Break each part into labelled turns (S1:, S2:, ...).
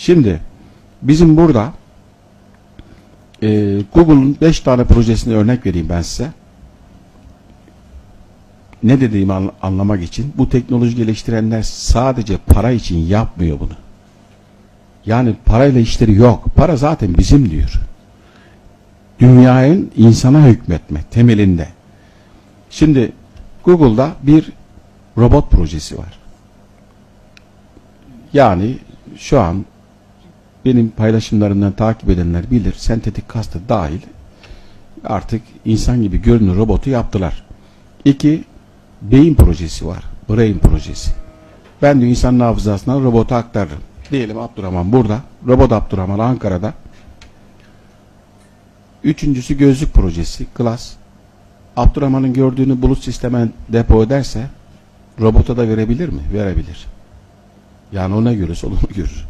S1: Şimdi bizim burada e, Google'un 5 tane projesini örnek vereyim ben size. Ne dediğimi an- anlamak için bu teknoloji geliştirenler sadece para için yapmıyor bunu. Yani parayla işleri yok. Para zaten bizim diyor. Dünyanın insana hükmetme temelinde. Şimdi Google'da bir robot projesi var. Yani şu an benim paylaşımlarından takip edenler bilir. Sentetik kastı dahil artık insan gibi görünür robotu yaptılar. İki, beyin projesi var. Brain projesi. Ben diyor insanın hafızasına robotu aktarırım. Diyelim Abdurrahman burada. Robot Abdurrahman Ankara'da. Üçüncüsü gözlük projesi. Glass. Abdurrahman'ın gördüğünü bulut sisteme depo ederse robota da verebilir mi? Verebilir. Yani ona göre onu görür.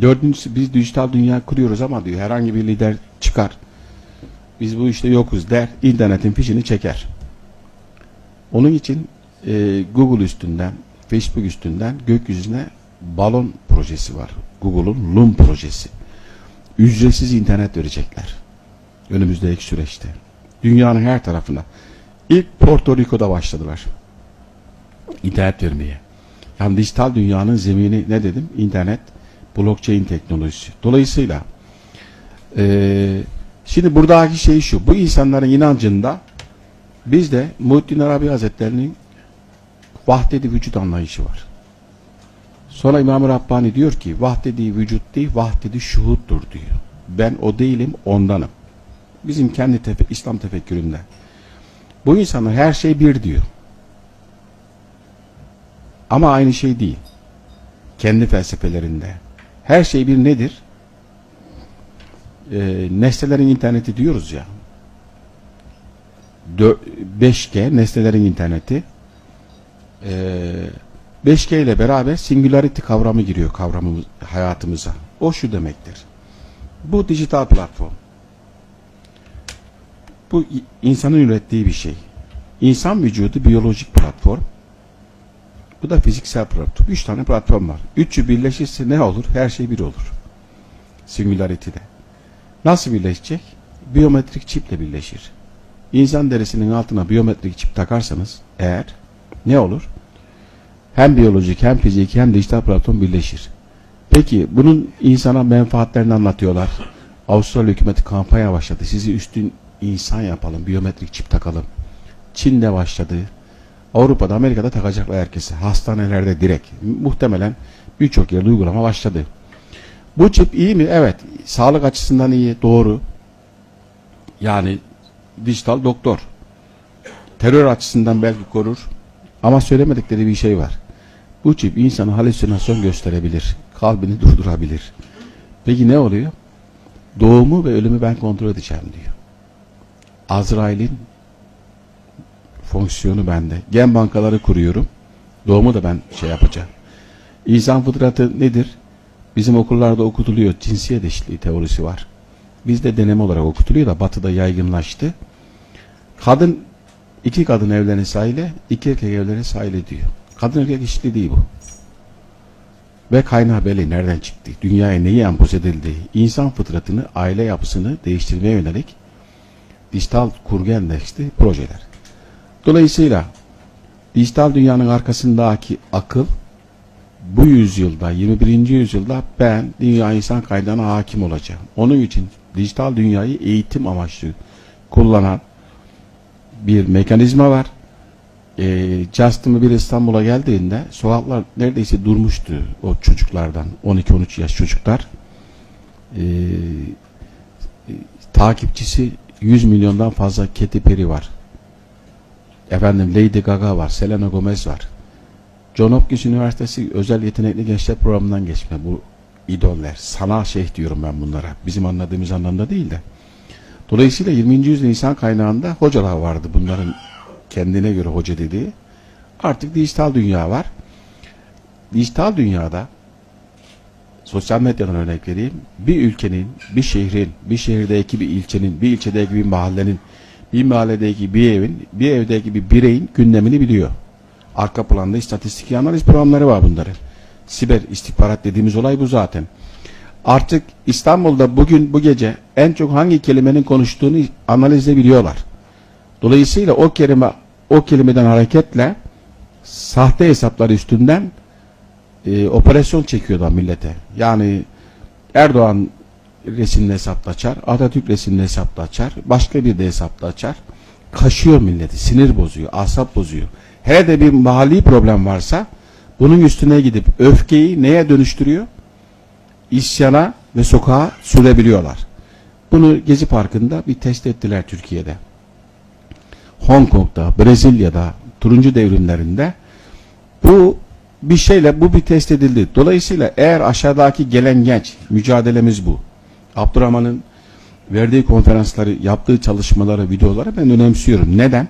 S1: Dördüncüsü biz dijital dünya kuruyoruz ama diyor herhangi bir lider çıkar. Biz bu işte yokuz der. internetin fişini çeker. Onun için e, Google üstünden, Facebook üstünden gökyüzüne balon projesi var. Google'un Loom projesi. Ücretsiz internet verecekler. Önümüzdeki süreçte. Dünyanın her tarafına. İlk Porto Rico'da başladılar. İnternet vermeye. Yani dijital dünyanın zemini ne dedim? İnternet, blockchain teknolojisi. Dolayısıyla eee şimdi buradaki şey şu. Bu insanların inancında bizde Muhittin Arabi Hazretleri'nin vahdedi vücut anlayışı var. Sonra İmam-ı Rabbani diyor ki vahdedi vücut değil vahdedi şuhuttur diyor. Ben o değilim ondanım. Bizim kendi tefe İslam tefekküründe. Bu insanlar her şey bir diyor. Ama aynı şey değil. Kendi felsefelerinde. Her şey bir nedir? Ee, nesnelerin interneti diyoruz ya. Dö- 5G nesnelerin interneti. Ee, 5G ile beraber singularity kavramı giriyor kavramımız hayatımıza. O şu demektir. Bu dijital platform. Bu insanın ürettiği bir şey. İnsan vücudu biyolojik platform. Bu da fiziksel platform. Üç tane platform var. Üçü birleşirse ne olur? Her şey bir olur. Singularity'de. Nasıl birleşecek? Biyometrik çiple birleşir. İnsan derisinin altına biyometrik çip takarsanız eğer ne olur? Hem biyolojik hem fiziki hem dijital platform birleşir. Peki bunun insana menfaatlerini anlatıyorlar. Avustralya hükümeti kampanya başladı. Sizi üstün insan yapalım, biyometrik çip takalım. Çin'de başladı. Avrupa'da, Amerika'da takacaklar herkese. Hastanelerde direkt. Muhtemelen birçok yerde uygulama başladı. Bu çip iyi mi? Evet. Sağlık açısından iyi, doğru. Yani dijital doktor. Terör açısından belki korur. Ama söylemedikleri bir şey var. Bu çip insana halüsinasyon gösterebilir. Kalbini durdurabilir. Peki ne oluyor? Doğumu ve ölümü ben kontrol edeceğim diyor. Azrail'in fonksiyonu bende. Gen bankaları kuruyorum. Doğumu da ben şey yapacağım. İnsan fıtratı nedir? Bizim okullarda okutuluyor. Cinsiyet eşitliği teorisi var. Bizde deneme olarak okutuluyor da batıda yaygınlaştı. Kadın iki kadın evlenirse aile, iki erkek evlenirse aile diyor. Kadın erkek eşitliği değil bu. Ve kaynağı belli nereden çıktı? Dünyaya neyi empoze edildi? İnsan fıtratını, aile yapısını değiştirmeye yönelik dijital kurgu endeksli projeler. Dolayısıyla dijital dünyanın arkasındaki akıl bu yüzyılda, 21. yüzyılda ben dünya insan kaynağına hakim olacağım. Onun için dijital dünyayı eğitim amaçlı kullanan bir mekanizma var. E, Justin bir İstanbul'a geldiğinde sokaklar neredeyse durmuştu o çocuklardan. 12-13 yaş çocuklar. E, e, takipçisi 100 milyondan fazla Katy Perry var. Efendim Lady Gaga var, Selena Gomez var. John Hopkins Üniversitesi özel yetenekli gençler programından geçme bu idoller. Sanal şeyh diyorum ben bunlara. Bizim anladığımız anlamda değil de. Dolayısıyla 20. yüzyıl insan kaynağında hocalar vardı bunların kendine göre hoca dediği. Artık dijital dünya var. Dijital dünyada sosyal medyadan örnek vereyim. Bir ülkenin, bir şehrin, bir şehirdeki bir ilçenin, bir ilçedeki bir mahallenin, bir mahalledeki bir evin, bir evdeki bir bireyin gündemini biliyor. Arka planda istatistik analiz programları var bunların. Siber istihbarat dediğimiz olay bu zaten. Artık İstanbul'da bugün bu gece en çok hangi kelimenin konuştuğunu analiz edebiliyorlar. Dolayısıyla o kelime o kelimeden hareketle sahte hesaplar üstünden e, operasyon çekiyorlar millete. Yani Erdoğan resimli hesapla açar, Atatürk resimli hesapla açar, başka bir de hesapla açar. Kaşıyor milleti, sinir bozuyor, asap bozuyor. Her de bir mahalli problem varsa bunun üstüne gidip öfkeyi neye dönüştürüyor? İsyana ve sokağa sürebiliyorlar. Bunu Gezi Parkı'nda bir test ettiler Türkiye'de. Hong Kong'da, Brezilya'da, turuncu devrimlerinde bu bir şeyle bu bir test edildi. Dolayısıyla eğer aşağıdaki gelen genç mücadelemiz bu. Abdurrahman'ın verdiği konferansları, yaptığı çalışmaları, videoları ben önemsiyorum. Neden?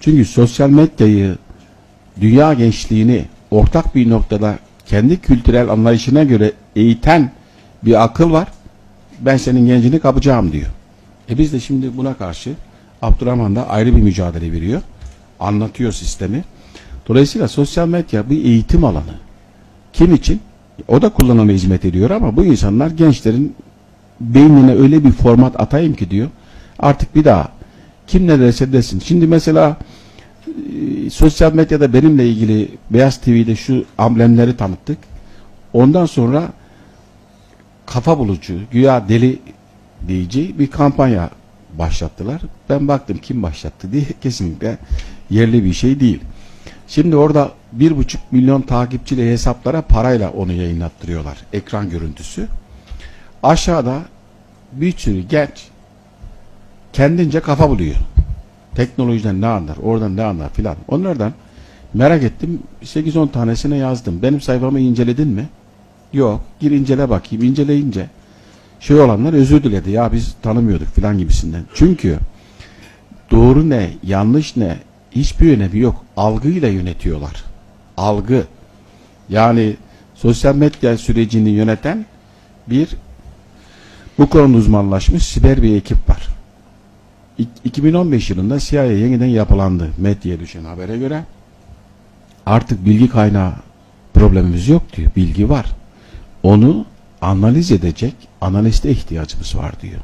S1: Çünkü sosyal medyayı, dünya gençliğini ortak bir noktada kendi kültürel anlayışına göre eğiten bir akıl var. Ben senin gencini kapacağım diyor. E biz de şimdi buna karşı Abdurrahman da ayrı bir mücadele veriyor. Anlatıyor sistemi. Dolayısıyla sosyal medya bir eğitim alanı. Kim için? O da kullanıma hizmet ediyor ama bu insanlar gençlerin beynine öyle bir format atayım ki diyor. Artık bir daha kim ne derse desin. Şimdi mesela e, sosyal medyada benimle ilgili Beyaz TV'de şu amblemleri tanıttık. Ondan sonra kafa bulucu, güya deli deyici bir kampanya başlattılar. Ben baktım kim başlattı diye kesinlikle yerli bir şey değil. Şimdi orada bir buçuk milyon takipçili hesaplara parayla onu yayınlattırıyorlar. Ekran görüntüsü. Aşağıda bir sürü genç kendince kafa buluyor. Teknolojiden ne anlar, oradan ne anlar filan. Onlardan merak ettim. 8-10 tanesine yazdım. Benim sayfamı inceledin mi? Yok. Gir incele bakayım. İnceleyince şey olanlar özür diledi. Ya biz tanımıyorduk filan gibisinden. Çünkü doğru ne, yanlış ne hiçbir önemi yok. Algıyla yönetiyorlar. Algı. Yani sosyal medya sürecini yöneten bir bu konuda uzmanlaşmış siber bir ekip var. İ- 2015 yılında CIA yeniden yapılandı medyaya düşen habere göre. Artık bilgi kaynağı problemimiz yok diyor. Bilgi var. Onu analiz edecek analiste ihtiyacımız var diyor.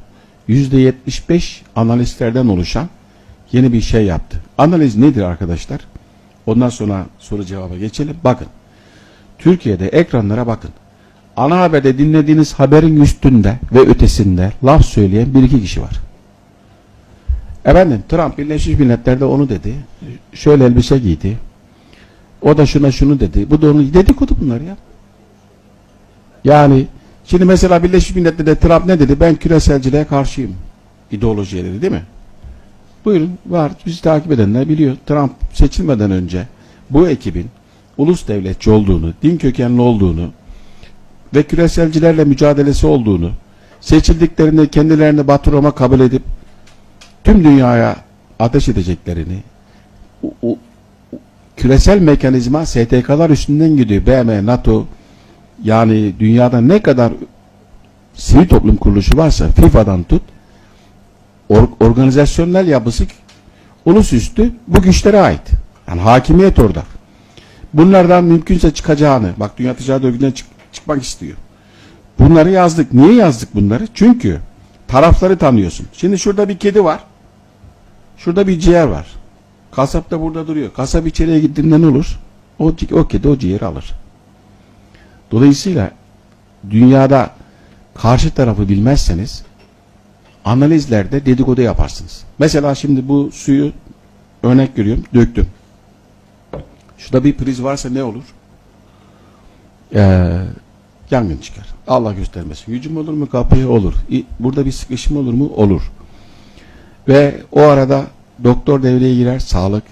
S1: %75 analistlerden oluşan yeni bir şey yaptı. Analiz nedir arkadaşlar? Ondan sonra soru cevaba geçelim. Bakın. Türkiye'de ekranlara bakın. Ana haberde dinlediğiniz haberin üstünde ve ötesinde laf söyleyen bir iki kişi var. Efendim Trump Birleşmiş Milletler'de onu dedi. Şöyle elbise giydi. O da şuna şunu dedi. Bu da onu dedikodu bunlar ya. Yani şimdi mesela Birleşmiş Milletler'de Trump ne dedi? Ben küreselciliğe karşıyım. İdeolojiye dedi değil mi? Buyurun var. Bizi takip edenler biliyor. Trump seçilmeden önce bu ekibin ulus devletçi olduğunu, din kökenli olduğunu ve küreselcilerle mücadelesi olduğunu, seçildiklerinde kendilerini Batı Roma kabul edip tüm dünyaya ateş edeceklerini, o- o küresel mekanizma STK'lar üstünden gidiyor. BM, NATO, yani dünyada ne kadar sivil toplum kuruluşu varsa FIFA'dan tut, or- organizasyonel yapısı ulusüstü bu güçlere ait. Yani hakimiyet orada. Bunlardan mümkünse çıkacağını, bak Dünya Ticaret Örgütü'nden çık- çıkmak istiyor. Bunları yazdık. Niye yazdık bunları? Çünkü tarafları tanıyorsun. Şimdi şurada bir kedi var. Şurada bir ciğer var. Kasap da burada duruyor. Kasap içeriye gittiğinde ne olur? O, o kedi o ciğeri alır. Dolayısıyla dünyada karşı tarafı bilmezseniz analizlerde dedikodu yaparsınız. Mesela şimdi bu suyu örnek görüyorum döktüm. Şurada bir priz varsa ne olur? Ee, yangın çıkar. Allah göstermesin. Hücum olur mu kapıya? Olur. Burada bir sıkışma olur mu? Olur. Ve o arada doktor devreye girer, sağlık,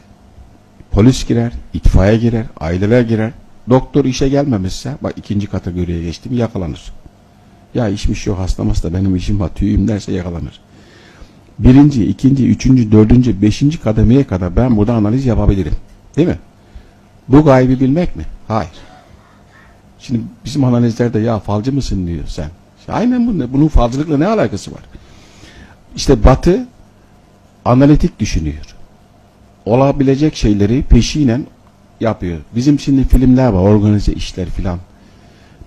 S1: polis girer, itfaiye girer, aileler girer. Doktor işe gelmemişse, bak ikinci kategoriye geçtim, yakalanır. Ya işmiş yok, hastaması da benim işim var, tüyüm derse yakalanır. Birinci, ikinci, üçüncü, dördüncü, beşinci kademeye kadar ben burada analiz yapabilirim. Değil mi? Bu gaybi bilmek mi? Hayır. Şimdi bizim analizlerde ya falcı mısın diyor sen. İşte aynen bunun, bunun falcılıkla ne alakası var? İşte Batı analitik düşünüyor. Olabilecek şeyleri peşinen yapıyor. Bizim şimdi filmler var, organize işler filan.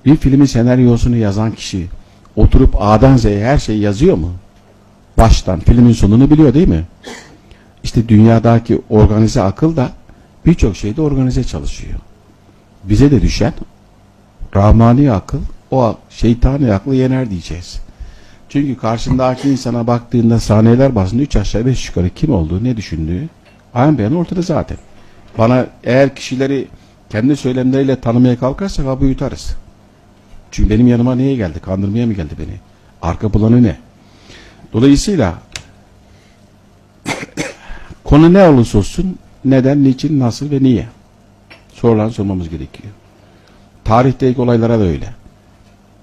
S1: Bir filmin senaryosunu yazan kişi oturup A'dan Z'ye her şeyi yazıyor mu? Baştan filmin sonunu biliyor değil mi? İşte dünyadaki organize akıl da birçok şeyde organize çalışıyor. Bize de düşen Rahmani akıl o şeytani aklı yener diyeceğiz. Çünkü karşındaki insana baktığında saniyeler bazında 3 aşağı 5 yukarı kim olduğu ne düşündüğü ayan beyan ortada zaten. Bana eğer kişileri kendi söylemleriyle tanımaya kalkarsak abi yutarız. Çünkü benim yanıma niye geldi? Kandırmaya mı geldi beni? Arka planı ne? Dolayısıyla konu ne olursa olsun neden, niçin, nasıl ve niye? Sorular sormamız gerekiyor. Tarihteki olaylara da öyle.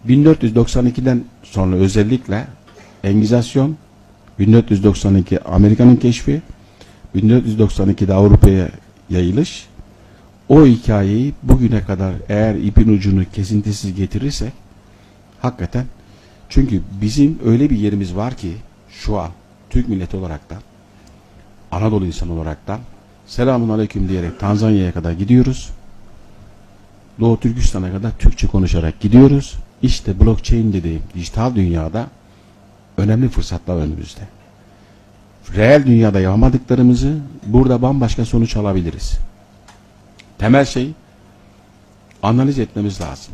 S1: 1492'den sonra özellikle Engizasyon, 1492 Amerika'nın keşfi, 1492'de Avrupa'ya yayılış, o hikayeyi bugüne kadar eğer ipin ucunu kesintisiz getirirsek, hakikaten çünkü bizim öyle bir yerimiz var ki şu an Türk milleti olaraktan, Anadolu insanı olaraktan selamun aleyküm diyerek Tanzanya'ya kadar gidiyoruz. Doğu Türkistan'a kadar Türkçe konuşarak gidiyoruz. İşte blockchain dediğim dijital dünyada önemli fırsatlar önümüzde. Reel dünyada yapamadıklarımızı burada bambaşka sonuç alabiliriz. Temel şey analiz etmemiz lazım.